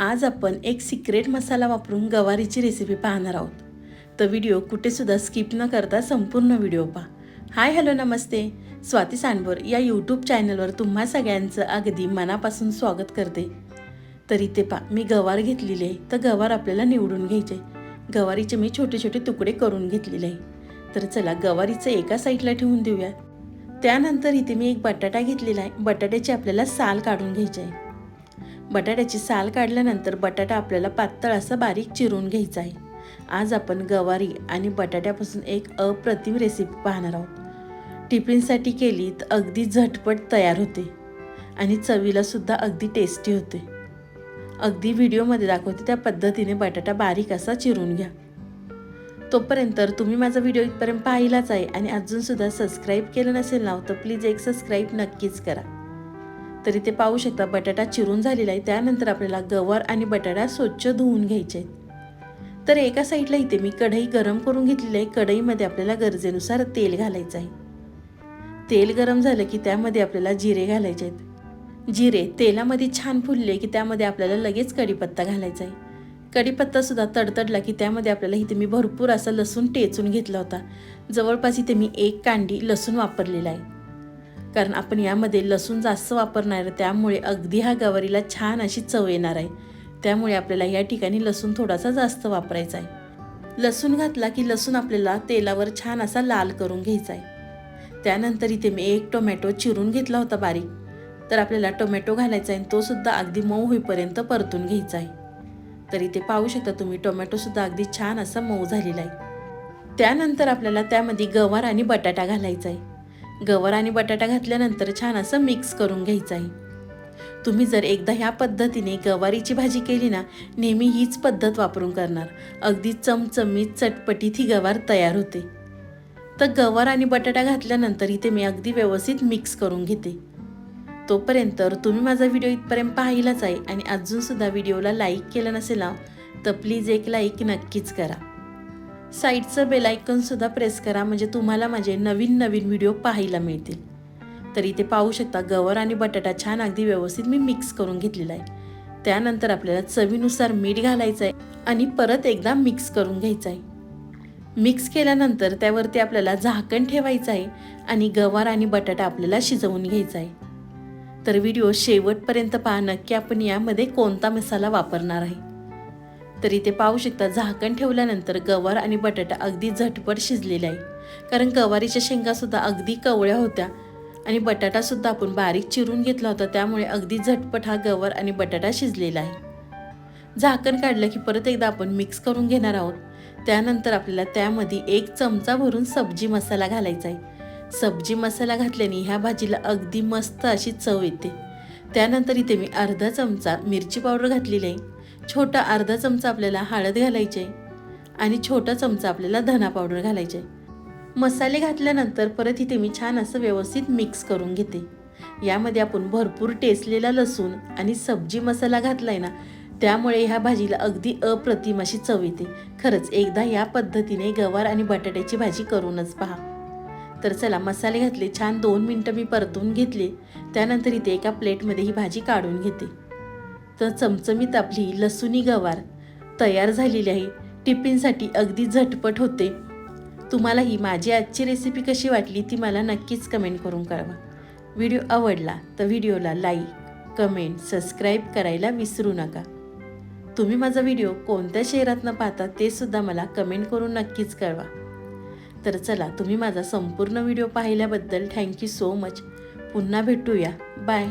आज आपण एक सिक्रेट मसाला वापरून गवारीची रेसिपी पाहणार आहोत. तर व्हिडिओ कुठेसुद्धा स्किप न करता संपूर्ण व्हिडिओ पहा. हाय हॅलो नमस्ते. स्वाती सांडवर या यूट्यूब चॅनलवर तुम्हा सगळ्यांचं अगदी मनापासून स्वागत करते. तर इथे पा मी गवार घेतलेली आहे. तर गवार आपल्याला निवडून घ्यायचे गवारीचे मी छोटे छोटे तुकडे करून घेतलेले आहे. तर चला गवारीचं एका साईडला ठेवून देऊया. त्यानंतर इथे मी एक बटाटा घेतलेला आहे. बटाट्याची आपल्याला साल काढून घ्यायची आहे. बटाट्याची साल काढल्यानंतर बटाटा आपल्याला पातळ असा बारीक चिरून घ्यायचा आहे. आज आपण गवारी आणि बटाट्यापासून एक अप्रतिम रेसिपी पाहणार आहोत. टिफिनसाठी केली तर अगदी झटपट तयार होते आणि चवीला सुद्धा अगदी टेस्टी होते. अगदी व्हिडिओमध्ये दाखवते त्या पद्धतीने बटाटा बारीक असा चिरून घ्या. तोपर्यंत तुम्ही माझा व्हिडिओ इथपर्यंत पाहिलाच आहे आणि अजूनसुद्धा सबस्क्राईब केलं नसेल ना हो, तर प्लीज एक सबस्क्राईब नक्कीच करा. तर इथे पाहू शकता बटाटा चिरून झालेला आहे. त्यानंतर आपल्याला गवार आणि बटाटा स्वच्छ धुवून घ्यायचे आहेत. तर एका साईडला इथे मी कढई गरम करून घेतलेली आहे. कढईमध्ये आपल्याला गरजेनुसार तेल घालायचं आहे. तेल गरम झालं की त्यामध्ये आपल्याला जिरे घालायचे आहेत. जिरे तेलामध्ये छान फुलले की त्यामध्ये आपल्याला लगेच कढीपत्ता घालायचा आहे. कढीपत्तासुद्धा तडतडला की त्यामध्ये आपल्याला इथे मी भरपूर असा लसूण टेचून घेतला होता. जवळपास इथे मी एक कांडी लसूण वापरलेला आहे. कारण आपण यामध्ये लसूण जास्त वापरणार आहे त्यामुळे अगदी हा गवारीला छान अशी चव येणार आहे. त्यामुळे आपल्याला या ठिकाणी लसूण थोडासा जास्त वापरायचा आहे. लसूण घातला की लसूण आपल्याला तेलावर छान असा लाल करून घ्यायचा आहे. त्यानंतर इथे मी एक टोमॅटो चिरून घेतला होता बारीक. तर आपल्याला टोमॅटो घालायचा आहे तो सुद्धा अगदी मऊ होईपर्यंत परतून घ्यायचा आहे. तर इथे पाहू शकता तुम्ही टोमॅटोसुद्धा अगदी छान असा मऊ झालेला आहे. त्यानंतर आपल्याला त्यामध्ये गवार आणि बटाटा घालायचा आहे. गवार आणि बटाटा घातल्यानंतर छान असं मिक्स करून घ्यायचं आहे. तुम्ही जर एकदा ह्या पद्धतीने गवारीची भाजी केली ना नेहमी हीच पद्धत वापरून करणार. अगदी चमचमीत चटपटीत ही गवार तयार होते. तर गवार आणि बटाटा घातल्यानंतर इथे मी अगदी व्यवस्थित मिक्स करून घेते. तोपर्यंत तुम्ही माझा व्हिडिओ इथपर्यंत पाहिलाच आहे आणि अजूनसुद्धा व्हिडिओला लाईक केलं नसेल ना तर प्लीज एक लाईक नक्कीच करा. साईडचं बेलायकनसुद्धा प्रेस करा म्हणजे तुम्हाला माझे नवीन नवीन व्हिडिओ पाहायला मिळतील. तर इथे पाहू शकता गवर आणि बटाटा छान अगदी व्यवस्थित मी मिक्स करून घेतलेला आहे. त्यानंतर आपल्याला चवीनुसार मीठ घालायचं आहे आणि परत एकदा मिक्स करून घ्यायचं आहे. मिक्स केल्यानंतर त्यावरती आपल्याला झाकण ठेवायचं आहे आणि गवार आणि बटाटा आपल्याला शिजवून घ्यायचा आहे. तर व्हिडिओ शेवटपर्यंत पहा नक्की आपण यामध्ये कोणता मसाला वापरणार आहे. तर इथे पाहू शकता झाकण ठेवल्यानंतर गवार आणि बटाटा अगदी झटपट शिजलेला आहे. कारण गवारीच्या शेंगासुद्धा अगदी कवळ्या होत्या आणि बटाटासुद्धा आपण बारीक चिरून घेतला होता त्यामुळे अगदी झटपट हा गवार आणि बटाटा शिजलेला आहे. झाकण काढलं की परत एकदा आपण मिक्स करून घेणार आहोत. त्यानंतर आपल्याला त्यामध्ये एक चमचा भरून सब्जी मसाला घालायचा आहे. सब्जी मसाला घातल्याने ह्या भाजीला अगदी मस्त अशी चव येते. त्यानंतर इथे मी अर्धा चमचा मिरची पावडर घातलेली आहे. छोटा अर्धा चमचा आपल्याला हळद घालायची आहे आणि छोटा चमचा आपल्याला धना पावडर घालायचे. आहे मसाले घातल्यानंतर परत इथे मी छान असं व्यवस्थित मिक्स करून घेते. यामध्ये आपण भरपूर टेसलेला लसूण आणि सब्जी मसाला घातलाय ना त्यामुळे ह्या भाजीला अगदी अप्रतिम अशी चव येते. खरंच एकदा या पद्धतीने गवार आणि बटाट्याची भाजी करूनच पहा. तर चला मसाले घातले छान दोन मिनटं मी परतून घेतले. त्यानंतर इथे एका प्लेटमध्ये ही भाजी काढून घेते. तर चमचमीत आपली लसुनी गवार तयार झालेली आहे. टिफिनसाठी अगदी झटपट होते. तुम्हाला ही माझी आजची रेसिपी कशी वाटली ती मला नक्कीच कमेंट करून कळवा. व्हिडिओ आवडला तर व्हिडिओला लाईक कमेंट सबस्क्राईब करायला विसरू नका. तुम्ही माझा व्हिडिओ कोणत्या शहरातनं पाहता ते सुद्धा मला कमेंट करून नक्कीच कळवा. तर चला तुम्ही माझा संपूर्ण व्हिडिओ पाहिल्याबद्दल थँक्यू सो मच पुन्हा भेटूया. बाय